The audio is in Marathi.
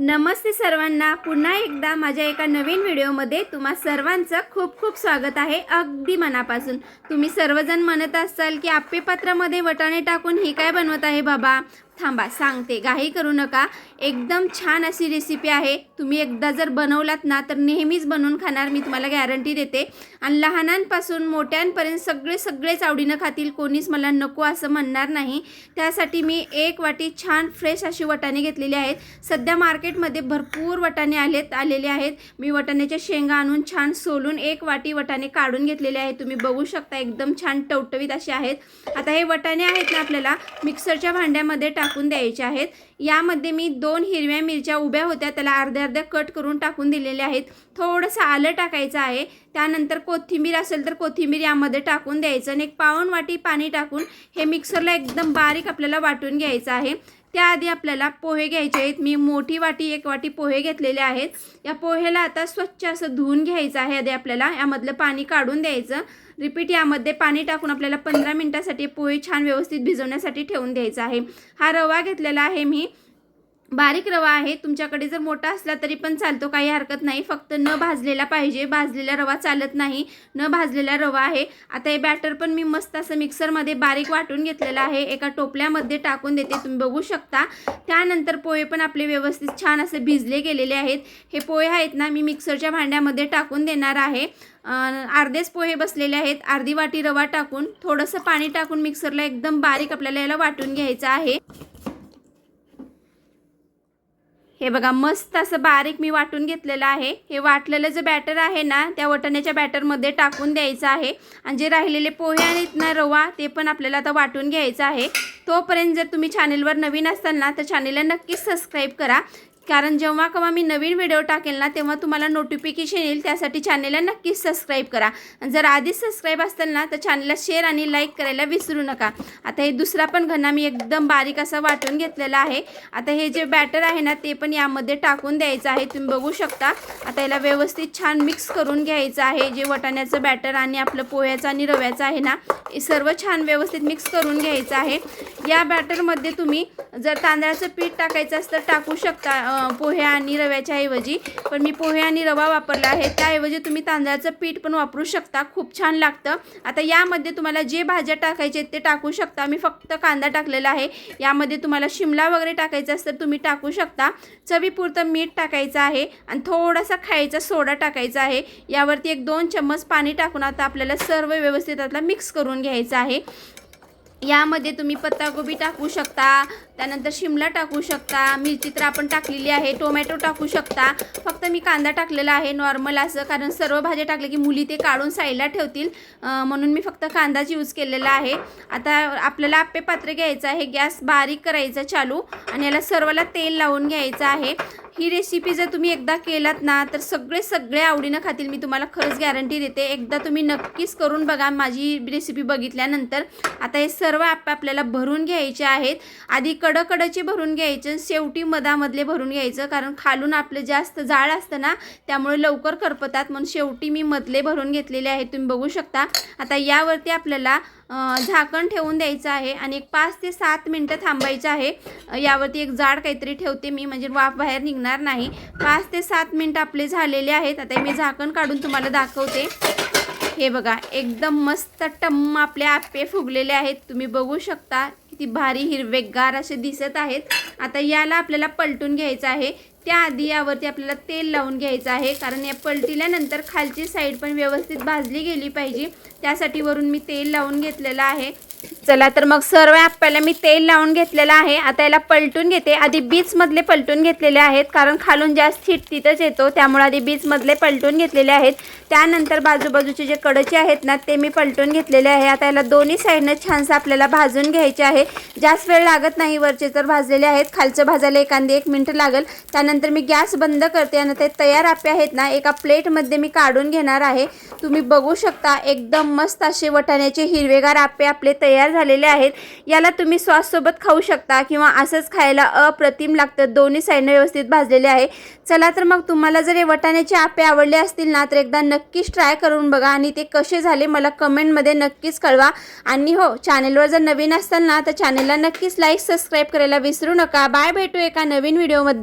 नमस्ते सर्वांना. पुन्हा एकदा माझ्या एका नवीन व्हिडिओमध्ये तुम्हा सर्वांचं खूप खूप स्वागत आहे. अगदी मनापासून. तुम्ही सर्वजण म्हणत असाल की आप्पे पात्रामध्ये वटाणे टाकून ही काय बनवत आहे बाबा? थांबा सांगते. घाई करू नका. एकदम छान अशी रेसिपी आहे. तुम्ही एकदा जर बनवलात ना तर नेहमीच बनवून खाणार. मी तुम्हाला गॅरंटी देते. आणि लहानांपासून मोठ्यांपर्यंत सगळे सगळेच आवडीनं खातील. कोणीच मला नको असं म्हणणार नाही. त्यासाठी मी एक वाटी छान फ्रेश अशी वटाणे घेतलेली आहेत. सध्या मार्केटमध्ये भरपूर वटाणे आलेत आलेले आहेत. मी वटाण्याच्या शेंगा आणून छान सोलून एक वाटी वटाणे काढून घेतलेले आहेत. तुम्ही बघू शकता एकदम छान टवटवीत असे आहेत. आता हे वटाणे आहेत ना आपल्याला मिक्सरच्या भांड्यामध्ये टाकून द्यायचे आहेत. यामध्ये मी दोन हिरव्या मिरच्या उभ्या होत्या त्याला अर्ध्या अर्ध्या कट करून टाकून दिलेल्या आहेत. थोडंसं आलं टाकायचं आहे. त्यानंतर कोथिंबीर असेल तर कोथिंबीर यामध्ये टाकून द्यायचं आणि एक पाऊण वाटी पाणी टाकून हे मिक्सरला एकदम बारीक आपल्याला वाटून घ्यायचं आहे. त्याआधी आपल्याला पोहे घ्यायचे आहेत. मी मोठी वाटी एक वाटी पोहे घेतलेले आहेत. या पोहेला आता स्वच्छ असं धुवून घ्यायचं आहे. आधी आपल्याला यामधलं पाणी काढून द्यायचं. रिपीट यामध्ये पाणी टाकून आपल्याला पंधरा मिनटासाठी पोहे छान व्यवस्थित भिजवण्यासाठी ठेवून द्यायचा आहे. हा रवा घेतलेला आहे मी. बारीक रवा आहे तुमच्याकडे जर मोठा असला तरी पण चालतो काही हरकत नाही. फक्त न भाजलेला पाहिजे भाजलेला रवा चालत नाही न भाजलेला रवा आहे. आता हे बॅटर पण मी मस्त असं मिक्सरमध्ये बारीक वाटून घेतलेलं आहे. एका टोपल्यामध्ये टाकून देते तुम्ही बघू शकता. त्यानंतर पोहे पण आपले व्यवस्थित छान असे भिजले गेलेले आहेत. हे पोहे आहेत ना मी मिक्सरच्या भांड्यामध्ये टाकून देणार आहे. अर्धेच पोहे बसलेले आहेत. अर्धी वाटी रवा टाकून थोडंसं पाणी टाकून मिक्सरला एकदम बारीक आपल्याला याला वाटून घ्यायचं आहे. हे बघा मस्त असं बारीक मी वाटून घेतलेलं आहे. हे वाटलेलं जे बॅटर आहे ना त्या वटाण्याच्या बॅटरमध्ये टाकून द्यायचं आहे. आणि जे राहिलेले पोहे आहेत ना रवा ते पण आपल्याला आता वाटून घ्यायचं आहे. तोपर्यंत जर तुम्ही चॅनेलवर नवीन असाल ना तर चॅनेलला नक्कीच सबस्क्राईब करा. कारण जेव्हा केव्हा मी नवीन व्हिडिओ टाकेल ना तेव्हा तुम्हाला नोटिफिकेशन येईल. त्यासाठी चॅनेलला नक्कीच सबस्क्राईब करा. जर आधीच सबस्क्राईब असेल ना तर चॅनलला शेअर आणि लाईक करायला विसरू नका. आता हे दुसरा पण घना मी एकदम बारीक असा वाटून घेतलेला आहे. आता हे जे बॅटर आहे ना ते पण यामध्ये टाकून द्यायचं आहे. तुम्ही बघू शकता. आता याला व्यवस्थित छान मिक्स करून घ्यायचं आहे. जे वटाण्याचं बॅटर आणि आपलं पोह्याचं आणि रव्याचं आहे ना हे सर्व छान व्यवस्थित मिक्स करून घ्यायचं आहे. या बॅटरमध्ये तुम्ही जर तांदळाचं पीठ टाकायचं असतं टाकू शकता. पोहे आणि रव्याच्या ऐवजी. पण मी पोहे आणि रवा वापरला आहे. त्याऐवजी तुम्ही तांदळाचं पीठ पण वापरू शकता. खूप छान लागतं. आता यामध्ये तुम्हाला जे भाज्या टाकायचे ते टाकू शकता. मी फक्त कांदा टाकलेला आहे. यामध्ये तुम्हाला शिमला वगैरे टाकायचा असतं तर तुम्ही टाकू शकता. चवीपुरतं मीठ टाकायचं आहे आणि थोडासा खायचा सोडा टाकायचा आहे. यावरती एक दोन चम्मच पाणी टाकून आता आपल्याला सर्व व्यवस्थित आता मिक्स करून घ्यायचं आहे. यामध्ये तुम्ही पत्ताकोबी टाकू शकता. त्यानंतर शिमला टाकू शकता मिरची तर आपण टाकलेली आहे टोमॅटो टाकू शकता. फक्त मी कांदा टाकलेला आहे नॉर्मल असं कारण सर्व भाज्या टाकले की मुली ते काढून साईडला ठेवतील. म्हणून मी फक्त कांदाच यूज केलेला आहे. आता आपल्याला आप्पे पात्र घ्यायचं आहे गॅस बारीक करायचा चालू आणि याला सर्वाला तेल लावून घ्यायचं आहे. ही रेसिपी जर तुम्ही एकदा केलात ना तर सगळे सगळे आवडीनं खातील मी तुम्हाला खरंच गॅरंटी देते. एकदा तुम्ही नक्कीच करून बघा माझी रेसिपी बघितल्यानंतर. आता हे सर्व आपल्याला भरून घ्यायचे आहेत. आधी कडकडचे भरून घ्यायचे शेवटी मधामधले भरून घ्यायचं. कारण खालून आपलं जास्त जाळ असतं ना त्यामुळे लवकर करपतात. म्हणून शेवटी मी मधले भरून घेतलेले आहेत तुम्ही बघू शकता. आता यावरती आपल्याला झाकण ठेवून द्यायचं आहे आणि एक पाच ते सात मिनटं थांबायचं आहे. यावरती एक जाड काहीतरी ठेवते मी म्हणजे वाफ बाहेर निघणार नाही. पाच ते सात मिनटं आपले झालेले आहेत. आता मी झाकण काढून तुम्हाला दाखवते. हे बघा एकदम मस्त टम्म आपले आप्पे फुगलेले आहेत. तुम्ही बघू शकता. किती भारी हिरवेगार असे दिसत आहेत. आता याला आपल्याला पलटून घ्यायचं आहे. त्याआधी यावरती आपल्याला तेल लावून घ्यायचं आहे. कारण या पलटिल्यानंतर खालची साईड पण व्यवस्थित भाजली गेली पाहिजे. त्यासाठी वरून मी तेल लावून घेतलेलं आहे. चला तर मग सर्व आप्याला मी तेल लावून घेतलेलं आहे. आता याला पलटून घेते. आधी बीचमधले पलटून घेतलेले आहेत कारण खालून जास्त हिट तिथंच येतो. त्यामुळे आधी बीचमधले पलटून घेतलेले आहेत. त्यानंतर बाजूबाजूचे जे कडचे आहेत ना ते मी पलटून घेतलेले आहे. आता याला दोन्ही साईडनं छानसं आपल्याला भाजून घ्यायचे आहे. जास्त वेळ लागत नाही वरचे तर भाजलेले आहेत. खालचं भाजायला एखादी एक मिनटं लागेल. त्यानंतर मी गॅस बंद करते आणि ते तयार आप्पे आहेत ना एका प्लेटमध्ये मी काढून घेणार आहे. तुम्ही बघू शकता एकदम मस्त असे वटाण्याचे हिरवेगार आप्पे आपले तयार झालेले आहेत. याला तुम्ही सॉससोबत खाऊ शकता किंवा असंच खायला अप्रतिम लागतं. दोन्ही साईडनं व्यवस्थित भाजलेले आहे. चला तर मग तुम्हाला जर हे वटाण्याचे आपे आवडले असतील ना तर एकदा नक्कीच ट्राय करून बघा आणि ते कसे झाले मला कमेंटमध्ये नक्कीच कळवा. आणि हो चॅनेलवर जर नवीन असाल ना तर चॅनेलला नक्कीच लाईक सबस्क्राईब करायला विसरू नका. बाय भेटू एका नवीन व्हिडिओमध्ये.